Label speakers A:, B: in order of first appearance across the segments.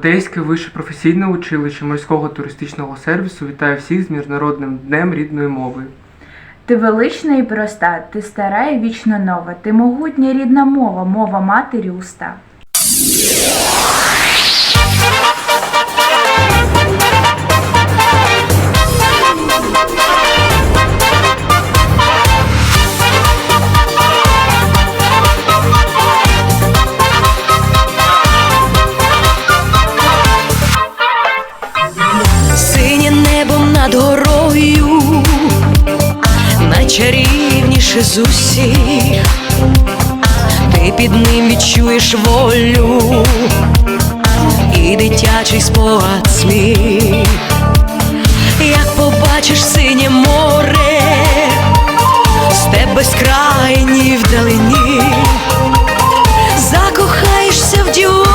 A: Одеське вище професійне училище морського туристичного сервісу вітає всіх з Міжнародним днем рідної мови.
B: Ти велична і проста, ти стара і вічно нова, ти могутня рідна мова, мова матері уста.
C: Найчарівніше з усіх, ти під ним відчуєш волю і дитячий спогад сміх, як побачиш синє море, степ безкрайній вдалині, закохаєшся в дівочість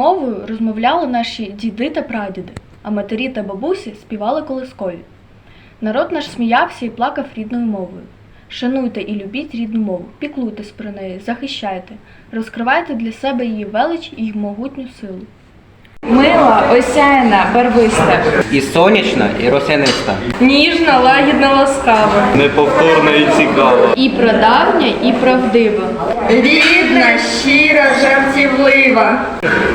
D: мовою розмовляли наші діди та прадіди, а матері та бабусі співали колискові. Народ наш сміявся і плакав рідною мовою. Шануйте і любіть рідну мову, піклуйтесь про неї, захищайте, розкривайте для себе її велич і могутню силу.
B: Мила, осяяна, барвиста,
E: І сонячна, і росяниста.
D: Ніжна, лагідна, ласкава,
F: неповторна і цікава.
D: і прадавня, і правдива.
B: рідна, щира, жартівлива,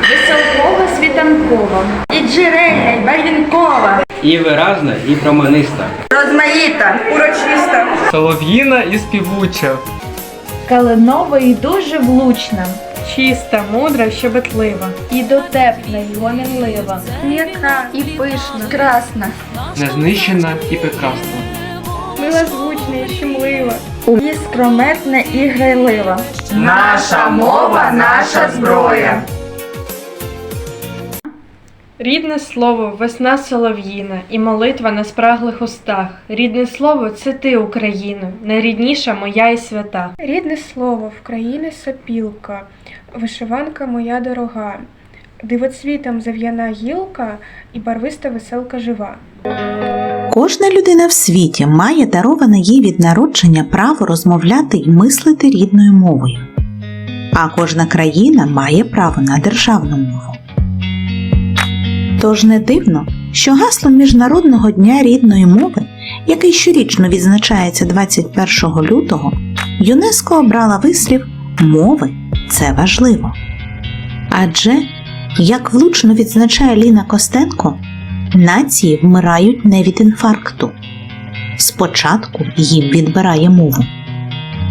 B: веселкова, світанкова, і джерельна, й байденкова,
E: І виразна, і промениста.
B: розмаїта, урочиста,
A: Солов'їна і співуча.
B: калинова і дуже влучна,
D: Чиста, мудра, щебетлива, і дотепна, й гомінлива,
B: м'яка і пишна, красна,
A: Незнищена і прекрасна.
D: милозвучна і щемлива.
B: і скрометна і грайлива.
A: Наша мова, наша зброя.
G: Рідне слово весна солов'їна і молитва на спраглих устах. Рідне слово це ти, Україно, найрідніша моя і свята.
H: Рідне слово в країни сопілка, вишиванка моя дорога, дивоцвітом зав'яна гілка і барвиста веселка жива.
I: Кожна людина в світі має дароване їй від народження право розмовляти і мислити рідною мовою. А кожна країна має право на державну мову. Тож не дивно, що гаслом Міжнародного дня рідної мови, який щорічно відзначається 21 лютого, ЮНЕСКО обрала вислів Мови це важливо. Адже, як влучно відзначає Ліна Костенко, Нації вмирають не від інфаркту. Спочатку їм відбирає мову.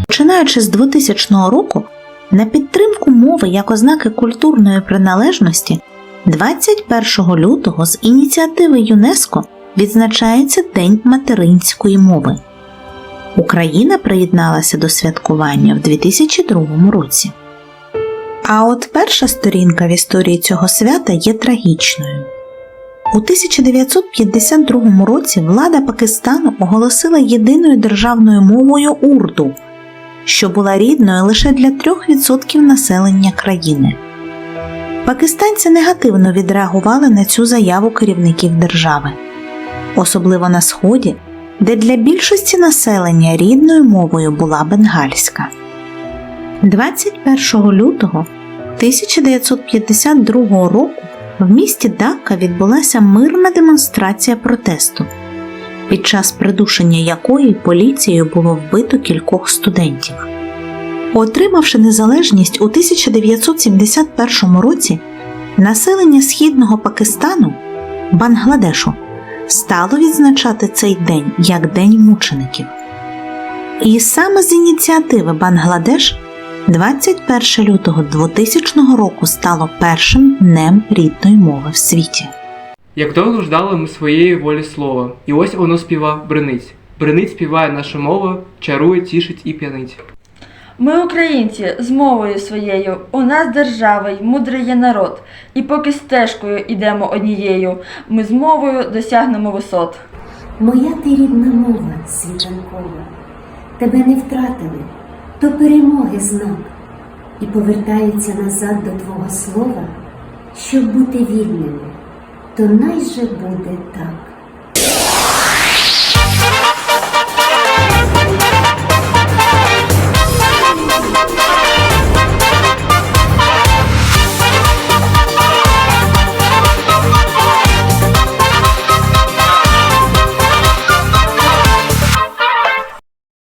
I: Починаючи з 2000 року, на підтримку мови як ознаки культурної приналежності 21 лютого з ініціативи ЮНЕСКО відзначається День материнської мови. Україна приєдналася до святкування в 2002 році. А от перша сторінка в історії цього свята є трагічною. У 1952 році влада Пакистану оголосила єдиною державною мовою урду, що була рідною лише для 3% населення країни. Пакистанці негативно відреагували на цю заяву керівників держави, особливо на сході, де для більшості населення рідною мовою була бенгальська. 21 лютого 1952 року в місті Дакка відбулася мирна демонстрація протесту, під час придушення якої поліцією було вбито кількох студентів. Отримавши незалежність у 1971 році, населення східного Пакистану Бангладешу стало відзначати цей день як День мучеників. І саме з ініціативи Бангладеш 21 лютого 2000 року стало першим днем рідної мови в світі.
A: Як довго ждали ми своєї волі слова, і ось воно співа бринить. Бринить співає наша мова, чарує, тішить і п'янить.
J: Ми українці з мовою своєю, у нас держава й мудрий є народ. І поки стежкою ідемо однією, ми з мовою досягнемо висот.
K: Моя ти рідна мова, світанкова, тебе не втратили, то перемоги знак, і повертаються назад до Твого слова, щоб бути вільними, то найже буде так.